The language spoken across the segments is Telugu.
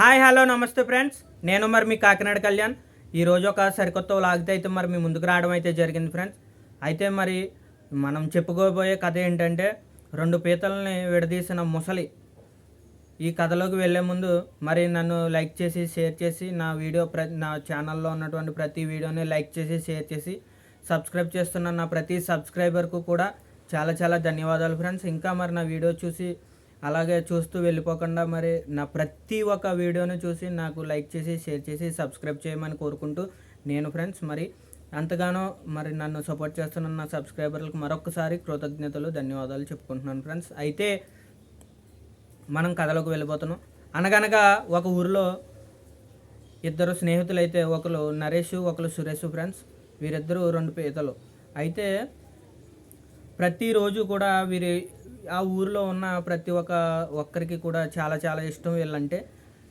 హాయ్ హలో నమస్తే ఫ్రెండ్స్. నేను మరి మీ కాకినాడ కళ్యాణ్. ఈరోజు ఒక సరికొత్త లాగితే అయితే మరి మీ ముందుకు రావడం అయితే జరిగింది ఫ్రెండ్స్. అయితే మరి మనం చెప్పుకోబోయే కథ ఏంటంటే రెండు పీతల్ని విడదీసిన ముసలి ఈ కథలోకి వెళ్ళే ముందు మరి నన్ను లైక్ చేసి షేర్ చేసి నా వీడియో ప్ర నా ఛానల్లో ఉన్నటువంటి ప్రతి వీడియోని లైక్ చేసి షేర్ చేసి సబ్స్క్రైబ్ చేస్తున్న నా ప్రతి సబ్స్క్రైబర్కు కూడా చాలా చాలా ధన్యవాదాలు ఫ్రెండ్స్. ఇంకా మరి నా వీడియో చూసి అలాగే చూస్తూ వెళ్ళిపోకుండా మరి నా ప్రతి ఒక్క వీడియోని చూసి నాకు లైక్ చేసి షేర్ చేసి సబ్స్క్రైబ్ చేయమని కోరుకుంటూ నేను ఫ్రెండ్స్ మరి అంతగానో మరి నన్ను సపోర్ట్ చేస్తున్న నా సబ్స్క్రైబర్లకు మరొకసారి కృతజ్ఞతలు ధన్యవాదాలు చెప్పుకుంటున్నాను ఫ్రెండ్స్. అయితే మనం కథలోకి వెళ్ళిపోతున్నాం అనగనగా ఒక ఊరిలో ఇద్దరు స్నేహితులు అయితే ఒకరు నరేష్ ఒకరు సురేష్ ఫ్రెండ్స్. వీరిద్దరూ రెండు పీతలు. అయితే ప్రతిరోజు కూడా వీరి ఆ ఊరిలో ఉన్న ప్రతి ఒక్క ఒక్కరికి కూడా చాలా చాలా ఇష్టం వీళ్ళంటే.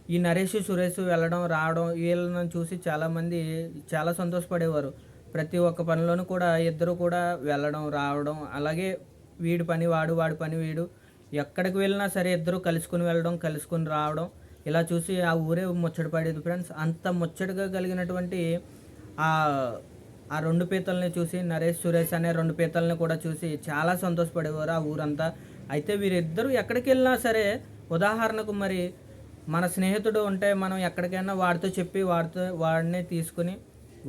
ఈ నరేష్ సురేష్ వెళ్ళడం రావడం వీళ్ళని చూసి చాలామంది చాలా సంతోషపడేవారు. ప్రతి ఒక్క పనిలోనూ కూడా ఇద్దరు కూడా వెళ్ళడం రావడం అలాగే వీడి పని వాడు వాడి పని వీడు. ఎక్కడికి వెళ్ళినా సరే ఇద్దరు కలుసుకుని వెళ్ళడం కలుసుకుని రావడం. ఇలా చూసి ఆ ఊరే ముచ్చట పడేది ఫ్రెండ్స్. అంత ముచ్చటగా కలిగినటువంటి ఆ ఆ రెండు పీతల్ని చూసి నరేష్ సురేష్ అనే రెండు పీతల్ని కూడా చూసి చాలా సంతోషపడేవారు ఆ ఊరంతా. అయితే వీరిద్దరూ ఎక్కడికి వెళ్ళినా సరే ఉదాహరణకు మరి మన స్నేహితుడు ఉంటే మనం ఎక్కడికైనా వాడితో చెప్పి వాడితో వాడిని తీసుకుని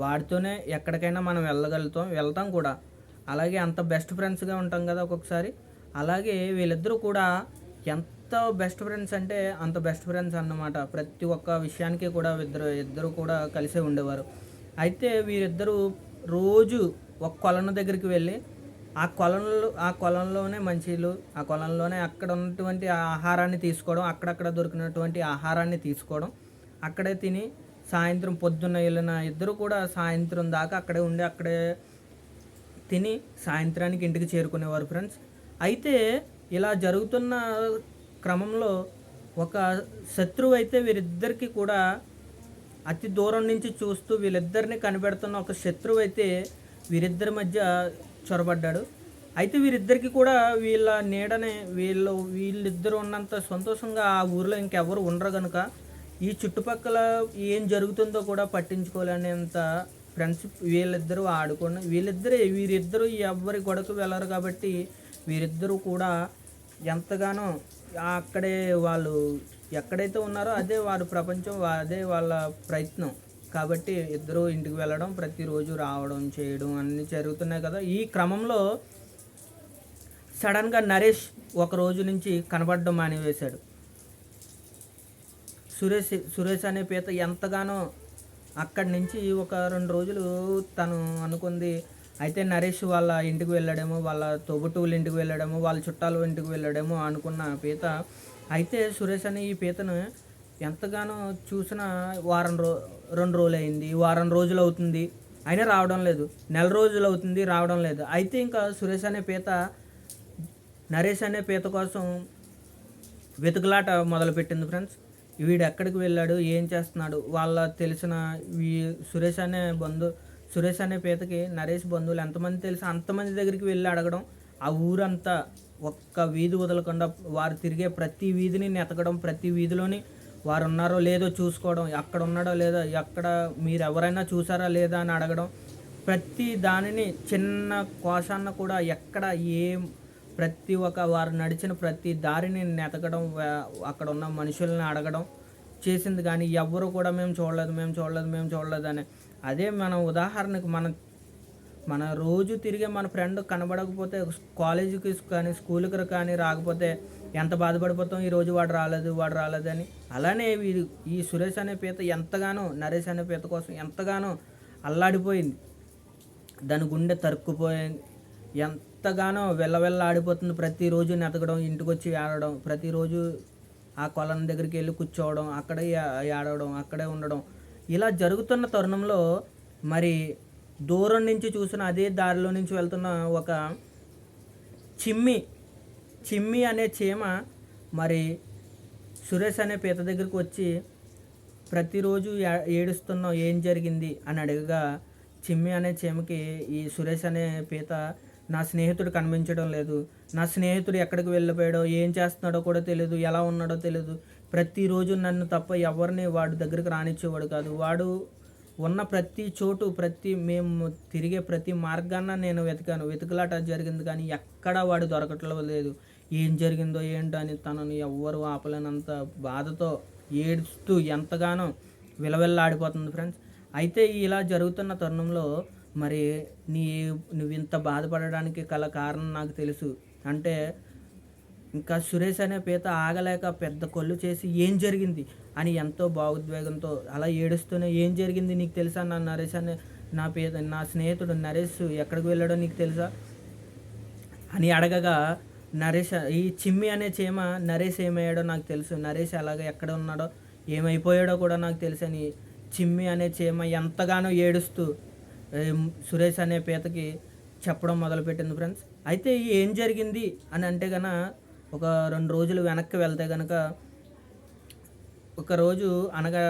వాడితోనే ఎక్కడికైనా మనం వెళ్ళగలుగుతాం వెళ్తాం కూడా. అలాగే అంత బెస్ట్ ఫ్రెండ్స్గా ఉంటాం కదా ఒక్కొక్కసారి. అలాగే వీళ్ళిద్దరూ కూడా ఎంత బెస్ట్ ఫ్రెండ్స్ అంటే అంత బెస్ట్ ఫ్రెండ్స్ అన్నమాట. ప్రతి ఒక్క విషయానికి కూడా ఇద్దరు ఇద్దరు కూడా కలిసే ఉండేవారు. అయితే వీరిద్దరూ రోజు ఒక కొలను దగ్గరికి వెళ్ళి ఆ కొలంలో ఆ కొలంలోనే మంచిలు ఆ కొలంలోనే అక్కడ ఉన్నటువంటి ఆహారాన్ని తీసుకోవడం అక్కడక్కడ దొరికినటువంటి ఆహారాన్ని తీసుకోవడం అక్కడే తిని సాయంత్రం పొద్దున్న వెళ్ళిన ఇద్దరు కూడా సాయంత్రం దాకా అక్కడే ఉండి అక్కడే తిని సాయంత్రానికి ఇంటికి చేరుకునేవారు ఫ్రెండ్స్. అయితే ఇలా జరుగుతున్న క్రమంలో ఒక శత్రువు అయితే వీరిద్దరికీ కూడా అతి దూరం నుంచి చూస్తూ వీళ్ళిద్దరిని కనిపెడుతున్న ఒక శత్రువు అయితే వీరిద్దరి మధ్య చొరబడ్డాడు. అయితే వీరిద్దరికి కూడా వీళ్ళ నీడనే వీళ్ళు వీళ్ళిద్దరు ఉన్నంత సంతోషంగా ఆ ఊరిలో ఇంకెవరు ఉండరు కనుక ఈ చుట్టుపక్కల ఏం జరుగుతుందో కూడా పట్టించుకోలేనంత ఫ్రెండ్స్ వీళ్ళిద్దరూ ఆడుకుని వీళ్ళిద్దరే వీరిద్దరూ ఎవరి గొడవకు వెళ్ళరు కాబట్టి వీరిద్దరూ కూడా ఎంతగానో అక్కడే వాళ్ళు ఎక్కడైతే ఉన్నారో అదే వారి ప్రపంచం అదే వాళ్ళ ప్రయత్నం. కాబట్టి ఇద్దరు ఇంటికి వెళ్ళడం ప్రతిరోజు రావడం చేయడం అన్నీ జరుగుతున్నాయి కదా. ఈ క్రమంలో సడన్గా నరేష్ ఒక రోజు నుంచి కనబడడం మానివేశాడు. సురేష్ సురేష్ అనే పేత ఎంతగానో అక్కడి నుంచి ఒక రెండు రోజులు తను అనుకుంది అయితే నరేష్ వాళ్ళ ఇంటికి వెళ్ళడము వాళ్ళ తోబుట్టువుల ఇంటికి వెళ్ళడము వాళ్ళ చుట్టాల ఇంటికి వెళ్ళడము అనుకున్న పీత. అయితే సురేష్ అనే ఈ పీతను ఎంతగానో చూసిన వారం రో రెండు రోజులు అయింది వారం రోజులు అవుతుంది. అయినా రావడం లేదు నెల రోజులు అవుతుంది రావడం లేదు. అయితే ఇంకా సురేష్ అనే పీత నరేష్ అనే పీత కోసం వెతుకులాట మొదలుపెట్టింది ఫ్రెండ్స్. వీడు ఎక్కడికి వెళ్ళాడు ఏం చేస్తున్నాడు వాళ్ళ తెలిసిన వీ సురేష్ అనే బంధు సురేష్ అనే పేతకి నరేష్ బంధువులు ఎంతమంది తెలుసు అంతమంది దగ్గరికి వెళ్ళి అడగడం ఆ ఊరంతా ఒక్క వీధి వదలకుండా వారు తిరిగే ప్రతి వీధిని నెతకడం ప్రతి వీధిలోని వారు ఉన్నారో లేదో చూసుకోవడం ఎక్కడ ఉన్నాడో లేదో ఎక్కడ మీరు ఎవరైనా చూసారా లేదా అని అడగడం ప్రతి దానిని చిన్న కోశాన్న కూడా ఎక్కడ ఏం ప్రతి ఒక్క వారు నడిచిన ప్రతి దారిని నెతకడం అక్కడ ఉన్న మనుషుల్ని అడగడం చేసింది కానీ ఎవ్వరు కూడా మేము చూడలేదు మేము చూడలేదు మేము చూడలేదు అని. అదే మనం ఉదాహరణకు మన మన రోజు తిరిగే మన ఫ్రెండ్ కనబడకపోతే కాలేజీకి కానీ స్కూల్కి కానీ రాకపోతే ఎంత బాధపడిపోతాం? ఈ రోజు వాడు రాలేదు వాడు రాలేదని అలానే వీడు ఈ సురేష్ అనే పీత ఎంతగానో నరేష్ అనే పీత కోసం ఎంతగానో అల్లాడిపోయింది. దాని గుండె తరుక్కుపోయింది. ఎంతగానో వెళ్ళవెళ్ళ ఆడిపోతుంది ప్రతిరోజు నెతకడం ఇంటికి వచ్చి ఆడడం ప్రతిరోజు ఆ కొలం దగ్గరికి వెళ్ళి కూర్చోవడం అక్కడే ఆ- ఆడవడం అక్కడే ఉండడం. ఇలా జరుగుతున్న తరుణంలో మరి దూరం నుంచి చూసిన అదే దారిలో నుంచి వెళ్తున్న ఒక చిమ్మి చిమ్మి అనే చీమ మరి సురేష్ అనే పీత దగ్గరికి వచ్చి ప్రతిరోజు ఏడుస్తున్నావు ఏం జరిగింది అని అడగగా చిమ్మి అనే చీమకి ఈ సురేష్ అనే పీత నా స్నేహితుడు కనిపించడం లేదు. నా స్నేహితుడు ఎక్కడికి వెళ్ళిపోయాడో ఏం చేస్తున్నాడో కూడా తెలియదు ఎలా ఉన్నాడో తెలియదు ప్రతిరోజు నన్ను తప్ప ఎవరిని వాడు దగ్గరికి రానిచ్చేవాడు కాదు. వాడు ఉన్న ప్రతి చోటు ప్రతి మేము తిరిగే ప్రతి మార్గాన్న నేను వెతికాను. వెతుకులాట జరిగింది కానీ ఎక్కడా వాడు దొరకట్లేదు లేదు. ఏం జరిగిందో ఏంటో అని తనని ఎవ్వరు ఆపలేనంత బాధతో ఏడుస్తూ ఎంతగానో విలవిల్లాడిపోతుంది ఫ్రెండ్స్. అయితే ఇలా జరుగుతున్న తరుణంలో మరి నీ నువ్వు ఇంత బాధపడడానికి గల కారణం నాకు తెలుసు. అంటే ఇంకా సురేష్ అనే పీత ఆగలేక పెద్ద కొల్లు చేసి ఏం జరిగింది? అని ఎంతో భావోద్వేగంతో అలా ఏడుస్తూనే ఏం జరిగింది నీకు తెలుసా నా నరేష్ అనే నా పీత నా స్నేహితుడు నరేష్ ఎక్కడికి వెళ్ళాడో నీకు తెలుసా? అని అడగగా నరేష్ ఈ చిమ్మి అనే చీమ నరేష్ ఏమయ్యాడో నాకు తెలుసు. నరేష్ అలాగే ఎక్కడ ఉన్నాడో ఏమైపోయాడో కూడా నాకు తెలుసు అని చిమ్మి అనే చీమ ఎంతగానో ఏడుస్తూ సురేష్ అనే పీతకి చెప్పడం మొదలుపెట్టింది ఫ్రెండ్స్ అయితే ఏం జరిగింది? అని అంటే కన్నా ఒక రెండు రోజులు వెనక్కి వెళ్తే గనక ఒకరోజు అనగా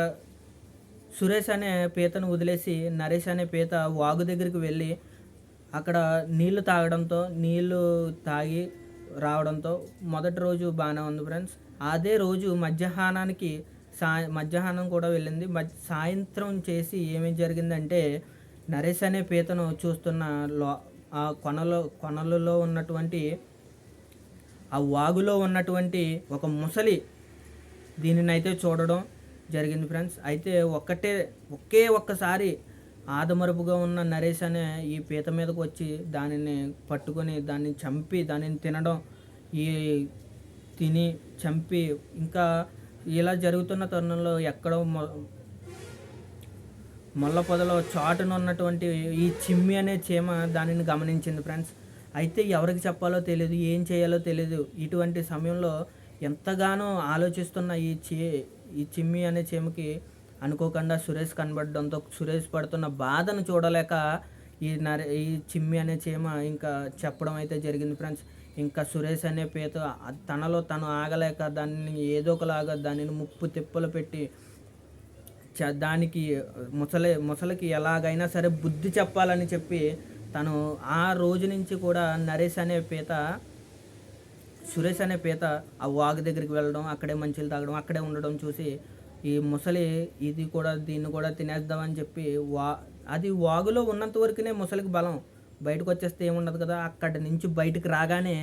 సురేష్ అనే పీతను వదిలేసి నరేష్ అనే పీత వాగు దగ్గరికి వెళ్ళి అక్కడ నీళ్ళు తాగడంతో నీళ్ళు తాగి రావడంతో మొదటి రోజు బాగానే ఉంది ఫ్రెండ్స్. అదే రోజు మధ్యాహ్నానికి సా మధ్యాహ్నం కూడా వెళ్ళింది. మధ్య సాయంత్రం చేసి ఏమేం జరిగిందంటే నరేష్ అనే పీతను చూస్తున్న లో ఆ కొనలో కొనలలో ఉన్నటువంటి ఆ వాగులో ఉన్నటువంటి ఒక ముసలి దీనిని అయితే చూడడం జరిగింది ఫ్రెండ్స్. అయితే ఒక్కటే ఒకే ఒక్కసారి ఆదమరుపుగా ఉన్న నరేష్ అనే ఈ పీత మీదకు వచ్చి దానిని పట్టుకొని దాన్ని చంపి దానిని తినడం ఈ తిని చంపి ఇంకా ఇలా జరుగుతున్న తరుణంలో ఎక్కడో మొ- మొల్ల పొదలో చాటున ఉన్నటువంటి ఈ చిమ్మి అనే చీమ దానిని గమనించింది ఫ్రెండ్స్. అయితే ఎవరికి చెప్పాలో తెలియదు ఏం చేయాలో తెలియదు ఇటువంటి సమయంలో ఎంతగానో ఆలోచిస్తున్న ఈ చే ఈ చిమ్మి అనే చీమకి అనుకోకుండా సురేష్ కనబడడంతో సురేష్ పడుతున్న బాధను చూడలేక ఈ నర ఈ చిమ్మి అనే చీమ ఇంకా చెప్పడం అయితే జరిగింది ఫ్రెండ్స్. ఇంకా సురేష్ అనే పేత తనలో తను ఆగలేక దాన్ని ఏదో ఒకలాగా దానిని ముప్పు తిప్పలు పెట్టి చ- దానికి ముసలి ముసలికి ఎలాగైనా సరే బుద్ధి చెప్పాలని చెప్పి తను ఆ రోజు నుంచి కూడా నరేష్ అనే పీత సురేష్ అనే పీత ఆ వాగు దగ్గరికి వెళ్ళడం అక్కడే మంచిలు తాగడం అక్కడే ఉండడం చూసి ఈ ముసలి ఇది కూడా దీన్ని కూడా తినేద్దామని చెప్పి వా అది వాగులో ఉన్నంత వరకునే ముసలికి బలం. బయటకు వచ్చేస్తే ఏముండదు కదా అక్కడి నుంచి బయటకు రాగానే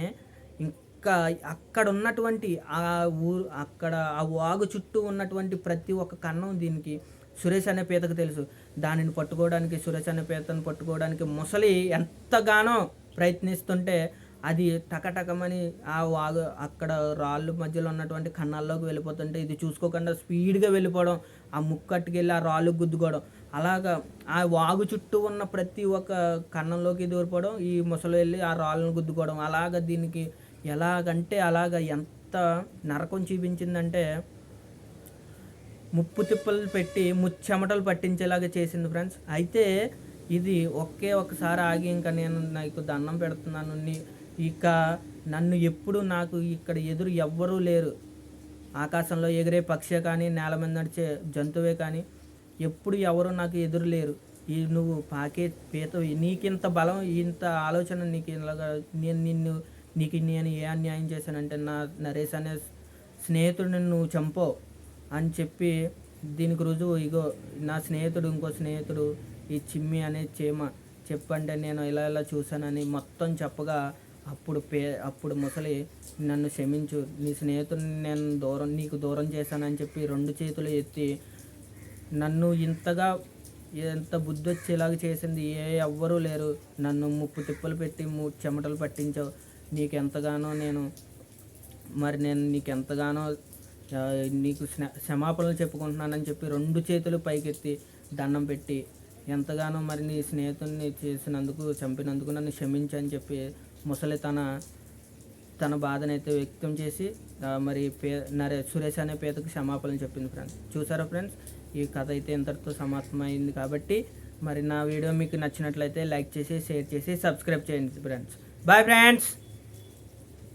ఇంకా అక్కడ ఉన్నటువంటి ఆ ఊరు అక్కడ ఆ వాగు చుట్టూ ఉన్నటువంటి ప్రతి ఒక్క కన్నం దీనికి. సురేష్ అనే పీతకు తెలుసు. దానిని పట్టుకోవడానికి సురేష్ అనే పీతను పట్టుకోవడానికి ముసలి ఎంతగానో ప్రయత్నిస్తుంటే అది టకటకమని ఆ వాగు అక్కడ రాళ్ళు మధ్యలో ఉన్నటువంటి కన్నాల్లోకి వెళ్ళిపోతుంటే ఇది చూసుకోకుండా స్పీడ్గా వెళ్ళిపోవడం ఆ ముక్కట్టుకెళ్ళి ఆ రాళ్ళు గుద్దుకోవడం. అలాగా ఆ వాగు చుట్టూ ఉన్న ప్రతి ఒక్క కన్నంలోకి దూరిపోవడం ఈ ముసలి వెళ్ళి ఆ రాళ్ళను గుద్దుకోవడం. అలాగ దీనికి ఎలాగంటే అలాగ ఎంత నరకం చూపించిందంటే ముప్పు తిప్పలు పెట్టి ముచ్చెమటలు పట్టించేలాగా చేసింది ఫ్రెండ్స్ అయితే ఇది ఒకే ఒకసారి ఆగి ఇంకా నేను నాకు దండం పెడుతున్నాను. ఇక నన్ను ఎప్పుడు నాకు ఇక్కడ ఎదురు ఎవ్వరూ లేరు. ఆకాశంలో ఎగిరే పక్షే కానీ నేల మీద నడిచే జంతువే కానీ ఎప్పుడు ఎవరు నాకు ఎదురు లేరు. ఈ నువ్వు పాకే పీత నీకింత బలం ఇంత ఆలోచన నీకు ఇలాగా నేను నిన్ను నీకు నేను ఏ అన్యాయం చేశానంటే నా నరేష్ అనే స్నేహితుడిని నువ్వు చంపో. అని చెప్పి దీనికి రుజువు ఇగో నా స్నేహితుడు ఇంకో స్నేహితుడు ఈ చిమ్మి అనే చీమ చెప్పంటే నేను ఇలా ఇలా చూశానని మొత్తం చెప్పగా అప్పుడు పే అప్పుడు ముసలి నన్ను క్షమించు నీ స్నేహితుడిని నేను దూరం నీకు దూరం చేశానని చెప్పి రెండు చేతులు ఎత్తి నన్ను ఇంతగా ఎంత బుద్ధి వచ్చేలాగా చేసింది ఏ ఎవ్వరూ లేరు. నన్ను ముప్పు తిప్పలు పెట్టి ము చెమటలు పట్టించావు. నీకెంతగానో నేను మరి నేను నీకు ఎంతగానో నీకు క్షమాపణలు చెప్పుకుంటున్నానని చెప్పి రెండు చేతులు పైకెత్తి దండం పెట్టి ఎంతగానో మరి నీ స్నేహితుడిని చేసినందుకు చంపినందుకు నన్ను క్షమించని చెప్పి ముసలి తన తన బాధనైతే వ్యక్తం చేసి మరి పే నరే సురేష్ అనే పేదకు క్షమాపణలు చెప్పింది ఫ్రెండ్స్. చూసారా ఫ్రెండ్స్? ఈ కథ అయితే ఇంతటితో సమాప్తమైంది కాబట్టి మరి నా వీడియో మీకు నచ్చినట్లయితే లైక్ చేసి షేర్ చేసి సబ్స్క్రైబ్ చేయండి ఫ్రెండ్స్. Bye friends!